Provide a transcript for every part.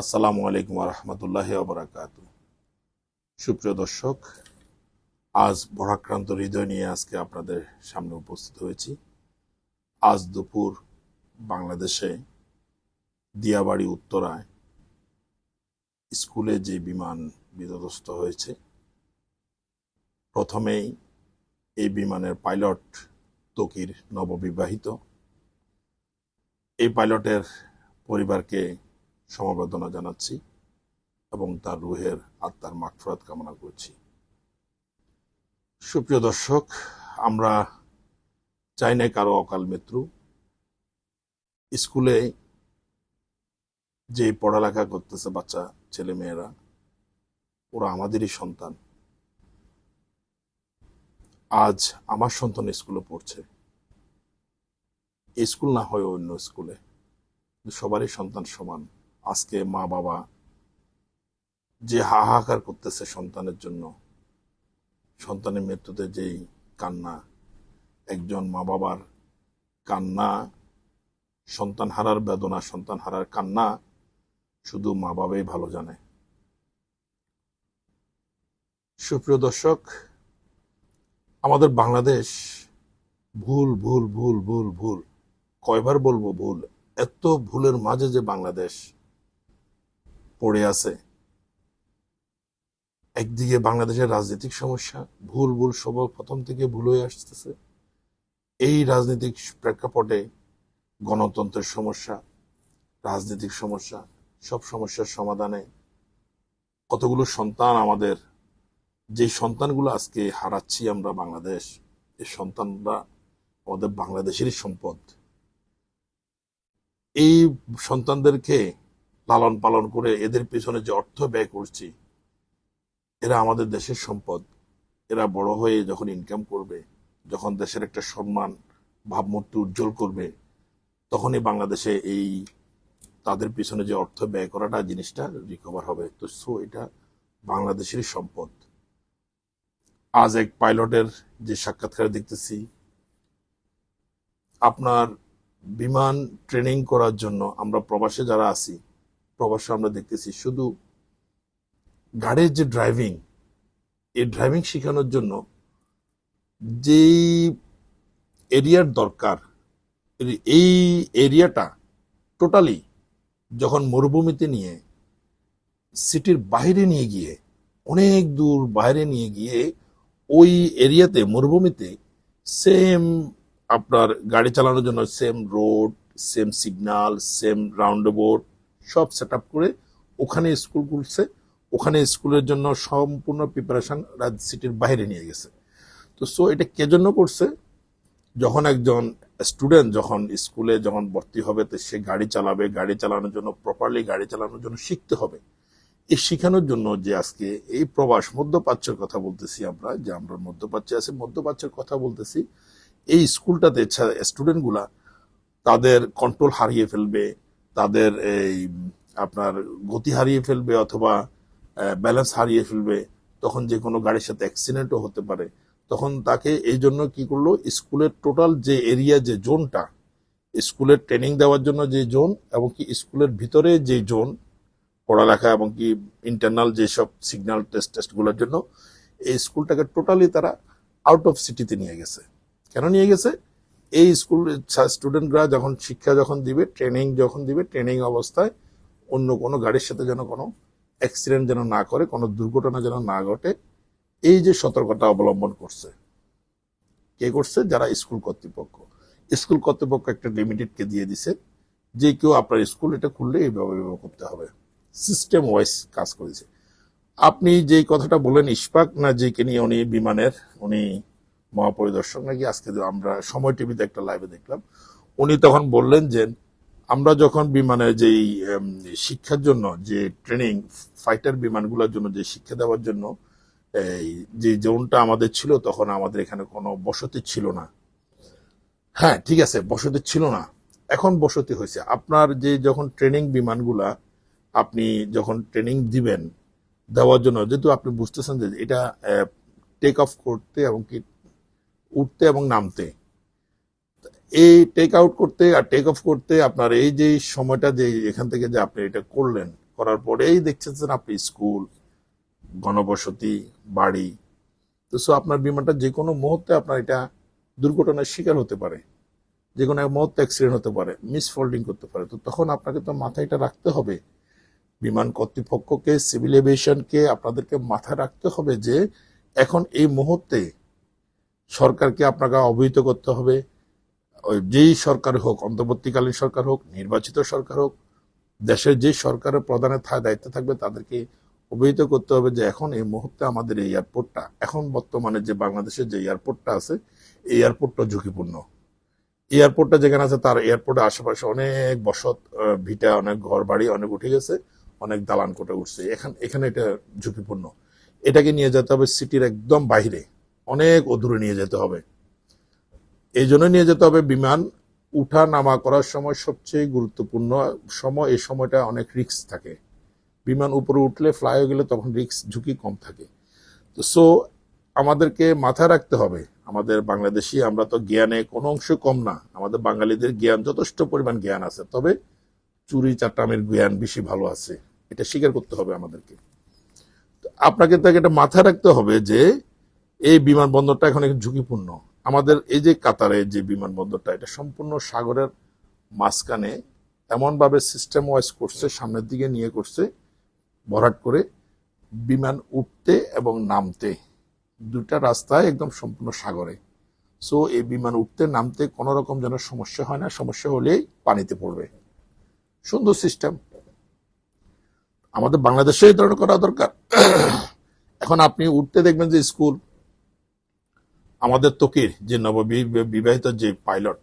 আসসালামু আলাইকুম রহমতুল্লাহ বরাকাত সুপ্রিয় দর্শক, আজ ভরাক্রান্ত হৃদয় নিয়ে আজকে আপনাদের সামনে উপস্থিত হয়েছি। আজ দুপুর বাংলাদেশে দিয়াবাড়ি উত্তরায় স্কুলে যে বিমান বিধ্বস্ত হয়েছে, প্রথমেই এই বিমানের পাইলট তকির নববিবাহিত। এই পাইলটের পরিবারকে সমবেদনা জানাচ্ছি এবং তার রুহের আত্মার মাগফরাত কামনা করছি। সুপ্রিয় দর্শক, আমরা চাই না কারও অকাল মৃত্যু। স্কুলে যে পড়ালেখা করতেছে বাচ্চা, ছেলে মেয়েরা, ওরা আমাদেরই সন্তান। আজ আমার সন্তান স্কুলে পড়ছে। স্কুল না হয় অন্য স্কুলে। সবারই সন্তান সমান। আজকে মা বাবা যে হাহাকার করতেছে সন্তানের জন্য, সন্তানের মৃত্যুতে যেই কান্না, একজন মা বাবার কান্না, সন্তান হারার বেদনা, সন্তান হারার কান্না শুধু মা বাবাই ভালো জানে। সুপ্রিয় দর্শক, আমাদের বাংলাদেশ ভুল ভুল ভুল ভুল ভুল, কয়বার বলব ভুল, এত ভুলের মাঝে যে বাংলাদেশ পড়ে আছে। একদিকে বাংলাদেশের রাজনৈতিক সমস্যা, ভুল ভুল সব প্রথম থেকে ভুল হয়ে আসতেছে। এই রাজনৈতিক প্রেক্ষাপটে গণতন্ত্রের সমস্যা, রাজনৈতিক সমস্যা, সব সমস্যার সমাধানে কতগুলো সন্তান আমাদের, যে সন্তানগুলো আজকে হারাচ্ছি আমরা বাংলাদেশ, এই সন্তানরা আমাদের বাংলাদেশেরই সম্পদ। এই সন্তানদেরকে লালন পালন করে এদের পিছনে যে অর্থ ব্যয় করছি, এরা আমাদের দেশের সম্পদ। এরা বড় হয়ে যখন ইনকাম করবে, যখন দেশের একটা সম্মান, ভাবমূর্তি উজ্জ্বল করবে, তখনই বাংলাদেশে এই তাদের পিছনে যে অর্থ ব্যয় করাটা জিনিসটা রিকভার হবে। তো সো এটা বাংলাদেশেরই সম্পদ। আজ এক পাইলটের যে সাক্ষাৎকার দেখতেছি, আপনার বিমান ট্রেনিং করার জন্য আমরা প্রবাসে যারা আছি প্রবাসে আমরা দেখতেছি, শুধু গাড়ির যে ড্রাইভিং এই ড্রাইভিং শেখানোর জন্য যেই এরিয়ার দরকার, এই এরিয়াটা টোটালি যখন মরুভূমিতে নিয়ে সিটির বাইরে নিয়ে গিয়ে, অনেক দূর বাইরে নিয়ে গিয়ে ওই এরিয়াতে, মরুভূমিতে সেম আপনার গাড়ি চালানোর জন্য same road same signal same round board সব সেট করে ওখানে স্কুল খুলছে। ওখানে স্কুলের জন্য সম্পূর্ণ প্রিপারেশন রাজ সিটির বাইরে নিয়ে গেছে। তো সো এটা কে জন্য করছে? যখন একজন স্টুডেন্ট যখন স্কুলে যখন ভর্তি হবে, তো সে গাড়ি চালাবে। গাড়ি চালানোর জন্য প্রপারলি গাড়ি চালানোর জন্য শিখতে হবে। এই শেখানোর জন্য যে আজকে এই প্রবাস মধ্যপ্রাচ্যের কথা বলতেছি আমরা, যে আমরা মধ্যপ্রাচ্যে আছি, মধ্যপ্রাচ্যের কথা বলতেছি, এই স্কুলটাতে স্টুডেন্টগুলা তাদের কন্ট্রোল হারিয়ে ফেলবে। তাদের এই, আপনার গতি হারিয়ে ফেলবে অথবা ব্যালেন্স হারিয়ে ফেলবে, তখন যে কোনো গাড়ির সাথে অ্যাক্সিডেন্টও হতে পারে। তখন তাকে এই জন্য কি করল, স্কুলের টোটাল যে এরিয়া যে জোনটা স্কুলের ট্রেনিং দেওয়ার জন্য যে জোন এবং কি স্কুলের ভিতরে যে জোন পড়ালেখা এবং কি ইন্টারনাল যেসব সিগন্যাল টেস্ট টেস্টগুলোর জন্য, এই স্কুলটাকে টোটালি তারা আউট অফ সিটিতে নিয়ে গেছে। কেন নিয়ে গেছে? এই স্কুল স্টুডেন্টরা যখন শিক্ষা যখন দিবে ট্রেনিং যখন দিবে ট্রেনিং অবস্থায় অন্য কোনো গাড়ির সাথে যেন কোনো অ্যাক্সিডেন্ট যেন না করে, কোনো দুর্ঘটনা যেন না ঘটে, এই যে সতর্কতা অবলম্বন করছে। কে করছে? যারা স্কুল কর্তৃপক্ষ। স্কুল কর্তৃপক্ষ একটা লিমিটেডকে দিয়ে দিছে যে কেউ আপনার স্কুল এটা খুললে এইভাবে এইভাবে করতে হবে। সিস্টেম ওয়াইজ কাজ করেছে। আপনি যে কথাটা বলেন ইস্পাক না যে নিয়ে উনি বিমানের, উনি মহাপরিদর্শক নাকি আজকে আমরা সময় টিভিতে একটা লাইভে দেখলাম, উনি তখন বললেন যে, আমরা যখন বিমানে যেই শিক্ষার জন্য যে ট্রেনিং ফাইটার বিমানগুলোর জন্য যে শিক্ষা দেওয়ার জন্য, এই যে জোনটা আমাদের ছিল, তখন আমাদের এখানে কোনো বসতি ছিল না। হ্যাঁ ঠিক আছে, বসতি ছিল না। এখন বসতি হয়েছে। আপনার যে যখন ট্রেনিং বিমানগুলা, আপনি যখন ট্রেনিং দিবেন, দেওয়ার জন্য, যেহেতু আপনি বুঝতেছেন যে এটা টেক অফ করতে এবং কি উঠতে এবং নামতে। এই টেক আউট করতে আর টেক অফ করতে আপনার এই যে সময়টা যে এখান থেকে যে আপনি এটা করলেন, করার পরেই দেখছেন আপনি স্কুল গণবসতি, বাড়ি। তো সো আপনার বিমানটা যে কোনো মুহূর্তে আপনার এটা দুর্ঘটনার শিকার হতে পারে। যে কোনো এক মুহূর্তে অ্যাক্সিডেন্ট হতে পারে মিসফোল্ডিং করতে পারে। তো তখন আপনাকে তো মাথায় এটা রাখতে হবে। বিমান কর্তৃপক্ষকে সিভিল এভিয়েশনকে আপনাদেরকে মাথায় রাখতে হবে যে এখন এই মুহূর্তে সরকারকে আপনাকে অবহিত করতে হবে। যেই সরকার হোক, অন্তর্বর্তীকালীন সরকার হোক, নির্বাচিত সরকার হোক, দেশের যে সরকারের প্রধানের দায়িত্বে থাকবে, তাদেরকে অবহিত করতে হবে যে এখন এই মুহূর্তে আমাদের এই এয়ারপোর্টটা, এখন বর্তমানে যে বাংলাদেশের যে এয়ারপোর্টটা আছে, এই এয়ারপোর্টটা ঝুঁকিপূর্ণ। এয়ারপোর্টটা যেখানে আছে, তার এয়ারপোর্টের আশেপাশে অনেক বসত ভিটা, অনেক ঘর বাড়ি অনেক উঠে গেছে, অনেক দালান কোটে উঠছে। এখানে এখানে এটা ঝুঁকিপূর্ণ। এটাকে নিয়ে যেতে হবে সিটির একদম বাইরে অনেক অদূরে নিয়ে যেতে হবে। এই জন্য নিয়ে যেতে হবে বিমান। উঠা নামা করার সময় সবচেয়ে গুরুত্বপূর্ণ সময়, এই সময়টা অনেক রিস্ক থাকে। বিমান উপরে উঠলে ফ্লাই হয়ে গেলে তখন রিক্স ঝুঁকি কম থাকে। তো সো আমাদেরকে মাথায় রাখতে হবে। আমাদের বাংলাদেশি, আমরা তো জ্ঞানে কোনো অংশ কম না। আমাদের বাঙালিদের জ্ঞান, যথেষ্ট পরিমাণ জ্ঞান আছে। তবে চুরি চাটামের জ্ঞান বেশি ভালো আছে। এটা স্বীকার করতে হবে আমাদেরকে। আপনাকে তাকে এটা মাথায় রাখতে হবে যে এই বিমানবন্দরটা এখন একটু ঝুঁকিপূর্ণ। আমাদের এই যে কাতারে যে বিমানবন্দরটা, এটা সম্পূর্ণ সাগরের মাঝখানে এমনভাবে সিস্টেম ওয়াইজ করছে, সামনের দিকে নিয়ে করছে, ভরাট করে বিমান উঠতে এবং নামতে। দুটা রাস্তায় একদম সম্পূর্ণ সাগরে। সো এই বিমান উঠতে, নামতে কোনো রকম যেন সমস্যা হয় না, সমস্যা হলেই পানিতে পড়বে। সুন্দর সিস্টেম আমাদের বাংলাদেশে এই ধরনের করা দরকার। এখন আপনি উঠতে দেখবেন যে স্কুল আমাদের তকির, যে নববিবাহিত যে পাইলট,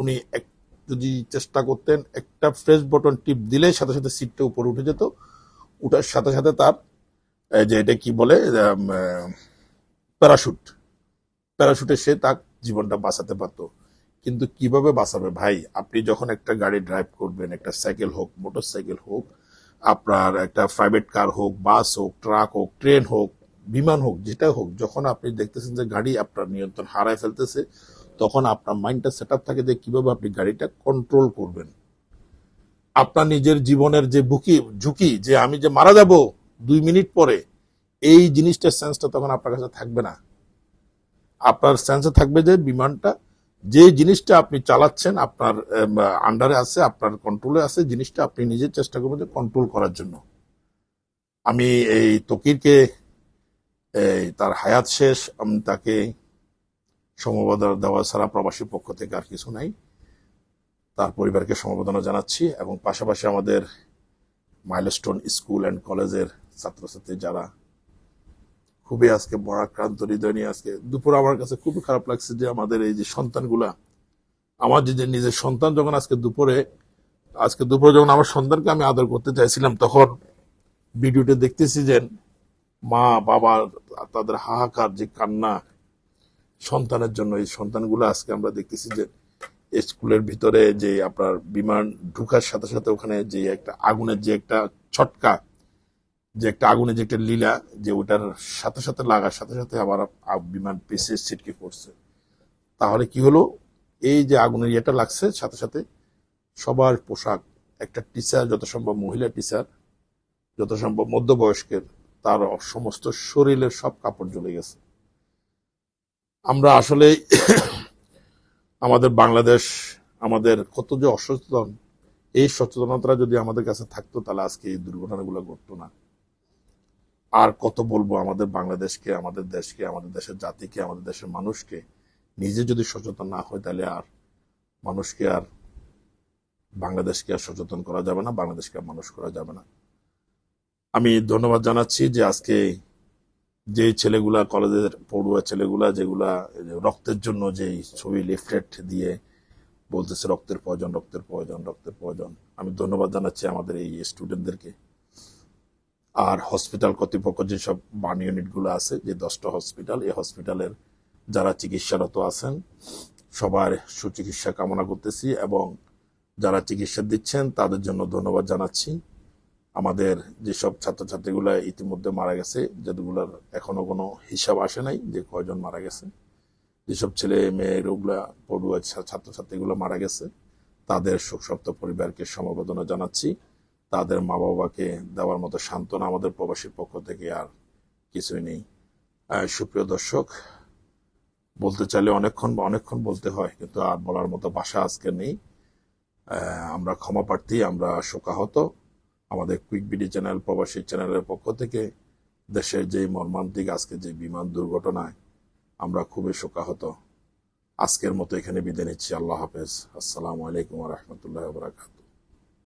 উনি এক যদি চেষ্টা করতেন, একটা ফ্রেশ বটন টিপ দিলে সাথে সাথে সিটটা উপরে উঠে যেত। উঠার সাথে সাথে তার যে এটা কি বলে প্যারাশুট প্যারাশুটে সে তার জীবনটা বাঁচাতে পারতো। কিন্তু কীভাবে বাঁচাবে? ভাই, আপনি যখন একটা গাড়ি ড্রাইভ করবেন, একটা সাইকেল হোক মোটর সাইকেল হোক, আপনার একটা প্রাইভেট কার হোক বাস হোক ট্রাক হোক ট্রেন হোক বিমান হোক যেটা হোক, যখন আপনি দেখতেছেন যে গাড়ি আপনার নিয়ন্ত্রণ হারায় ফেলতেছে, তখন আপনার মাইন্ডটা সেট থাকে যে কীভাবে আপনি গাড়িটা কন্ট্রোল করবেন। আপনার নিজের জীবনের যে বুকি ঝুঁকি, যে আমি যে মারা যাব দুই মিনিট পরে, এই জিনিসটার সেন্সটা তখন আপনার কাছে থাকবে না। আপনার সেন্সে থাকবে যে বিমানটা, যে জিনিসটা আপনি চালাচ্ছেন, আপনার আন্ডারে আছে, আপনার কন্ট্রোলে আছে, জিনিসটা আপনি নিজের চেষ্টা করবেন যে কন্ট্রোল করার জন্য। আমি এই তকিরকে তার হায়াত শেষ, আমি তাকে সমবেদনা দেওয়া ছাড়া প্রবাসীর পক্ষ থেকে আর কিছু নাই। তার পরিবারকে সমবেদনা জানাচ্ছি এবং পাশাপাশি আমাদের মাইলস্টোন স্কুল অ্যান্ড কলেজের ছাত্রছাত্রী যারা খুবই আজকে বরাক্রান্ত হৃদয় নিয়ে আজকে দুপুর আমার কাছে খুবই খারাপ লাগছে যে আমাদের এই যে সন্তানগুলা, আমার যে নিজের সন্তান যখন আজকে দুপুরে আজকে দুপুরে যখন আমার সন্তানকে আমি আদর করতে চাইছিলাম, তখন ভিডিওতে দেখতেছি যে মা, বাবা, তাদের হাহাকার, যে কান্না সন্তানের জন্য, এই সন্তানগুলো আজকে আমরা দেখতেছি যে স্কুলের ভিতরে যে আপনার বিমান ঢুকার সাথে সাথে ওখানে যে একটা আগুনের যে একটা ছটকা, যে একটা আগুনের যে একটা লীলা, যে ওটার সাথে সাথে লাগার সাথে সাথে আবার বিমান পিছে ছিটকে পড়ছে। তাহলে কি হলো? এই যে আগুনের ইয়েটা লাগছে, সাথে সাথে সবার পোশাক, একটা টিচার যত সম্ভব মহিলা টিচার যত সম্ভব মধ্যবয়স্কের তার সমস্ত শরীরের সব কাপড় জ্বলে গেছে। আমরা আসলে আমাদের বাংলাদেশ, আমাদের কত যে অসচেতন, এই সচেতনতা যদি আমাদের কাছে থাকতো, তাহলে আজকে এই দুর্ঘটনাগুলো ঘটতো না। আর কত বলব, আমাদের বাংলাদেশকে, আমাদের দেশকে, আমাদের দেশের জাতিকে, আমাদের দেশের মানুষকে, নিজে যদি সচেতন না হয়, তাহলে আর মানুষকে আর বাংলাদেশকে আর সচেতন করা যাবে না, বাংলাদেশকে আর মানুষ করা যাবে না। আমি ধন্যবাদ জানাচ্ছি যে আজকে যে ছেলেগুলা, কলেজের পড়ুয়া ছেলেগুলা যেগুলা রক্তের জন্য যে ছবি লিফলেট দিয়ে বলতেছে, রক্তের প্রয়োজন রক্তের প্রয়োজন রক্তের প্রয়োজন। আমি ধন্যবাদ জানাচ্ছি আমাদের এই স্টুডেন্টদেরকে আর হসপিটাল কর্তৃপক্ষ যেসব বার্ন ইউনিটগুলো আছে, যে দশটা হসপিটাল এই হসপিটালের যারা চিকিৎসারত আছেন, সবার সুচিকিৎসা কামনা করতেছি এবং যারা চিকিৎসা দিচ্ছেন, তাদের জন্য ধন্যবাদ জানাচ্ছি। আমাদের যেসব ছাত্রছাত্রীগুলো ইতিমধ্যে মারা গেছে, যেগুলোর এখনও কোনো হিসাব আসে নাই যে কয়জন মারা গেছে। যেসব ছেলে, মেয়ে ওগুলা পড়ুয়া ছাত্রছাত্রীগুলো মারা গেছে, তাদের শোকসপ্ত পরিবারকে সমবেদনা জানাচ্ছি। তাদের মা বাবাকে দেওয়ার মতো সান্ত্বনা আমাদের প্রবাসীর পক্ষ থেকে আর কিছুই নেই। সুপ্রিয় দর্শক, বলতে চাইলে অনেকক্ষণ বা অনেকক্ষণ বলতে হয়, কিন্তু আর বলার মতো ভাষা আজকে নেই। আমরা ক্ষমা প্রার্থী, আমরা শোকাহত। আমাদের কুইক বিডি চ্যানেল প্রবাসী চ্যানেলের পক্ষ থেকে দেশের যে মর্মান্তিক আজকে যে বিমান দুর্ঘটনায় আমরা খুবই শোকাহত। আজকের মতো এখানে বিদায় নিচ্ছি। আল্লাহ হাফেজ। আসসালামু আলাইকুম রহমতুল্লাহ বারাকাতু